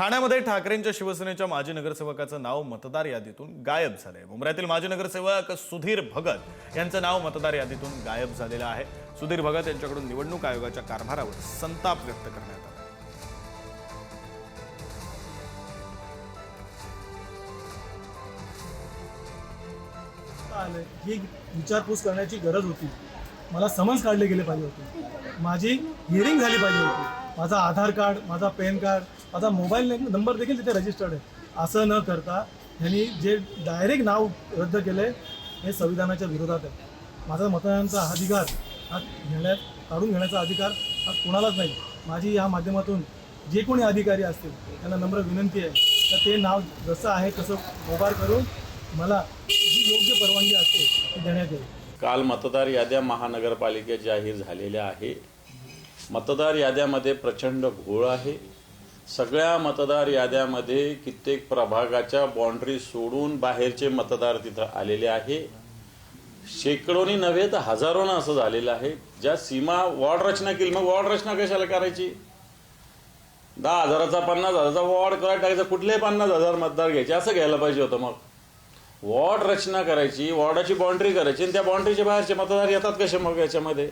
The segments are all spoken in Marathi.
ठाण्यामध्ये ठाकरेंच्या शिवसेनेच्या माजी नगरसेवकाचं नाव मतदार यादीतून गायब झालंय. मुंबईतील माजी नगरसेवक सुधीर भगत यांचं नाव मतदार यादीतून गायब झालेलं आहे. सुधीर भगत यांच्याकडून निवडणूक आयोगाच्या कारभारावर संताप व्यक्त करण्यात आला. ही विचारपूस करण्याची गरज होती. मला समन्स काढले गेले पाहिजे होते. माझी हिअरिंग झाली पाहिजे होती. माझा आधार कार्ड माझा पॅन कार्ड माझा मोबाईल नंबर देखील तिथे रजिस्टर्ड आहे. असं न करता ह्यांनी जे डायरेक्ट नाव रद्द केलं हे संविधानाच्या विरोधात आहे. माझा मतदानाचा अधिकार हा घेण्यात काढून घेण्याचा अधिकार हा कोणालाच नाही. माझी या माध्यमातून जे कोणी अधिकारी असतील त्यांना नम्र विनंती आहे. तर ते नाव जसं आहे तसं व्यवहार करून मला जी योग्य परवानगी असते ती देण्यात येईल. काल मतदार याद्या महानगरपालिकेत जाहीर झालेल्या आहे. मतदार याद्यामध्ये प्रचंड घोळ आहे. सगळ्या मतदार याद्यामध्ये कित्येक प्रभागाच्या बाँड्री सोडून बाहेरचे मतदार तिथं आलेले आहे. शेकडोनी नव्हे तर हजारोनं असं झालेलं आहे. ज्या सीमा वॉर्ड रचना केली मग वॉर्ड रचना कशाला करायची? दहा हजाराचा पन्नास हजाराचा वॉर्ड करायला टाकायचा कुठलेही पन्नास हजार मतदार घ्यायचे? असं घ्यायला पाहिजे होतं मग. वॉर्ड रचना करायची वॉर्डाची बाउंड्री करायची आणि त्या बाउंड्रीच्या बाहेरचे मतदार येतात कसे मग याच्यामध्ये?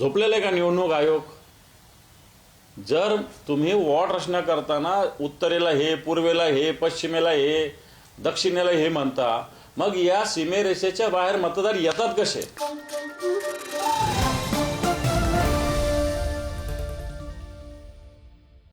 झोपलेले का निवडणूक आयोग? जर तुम्ही वॉर्ड रचना करताना उत्तरेला हे पूर्वेला हे पश्चिमेला हे दक्षिणेला हे म्हणता मग या सीमेरेषेच्या बाहेर मतदार येतात कसे?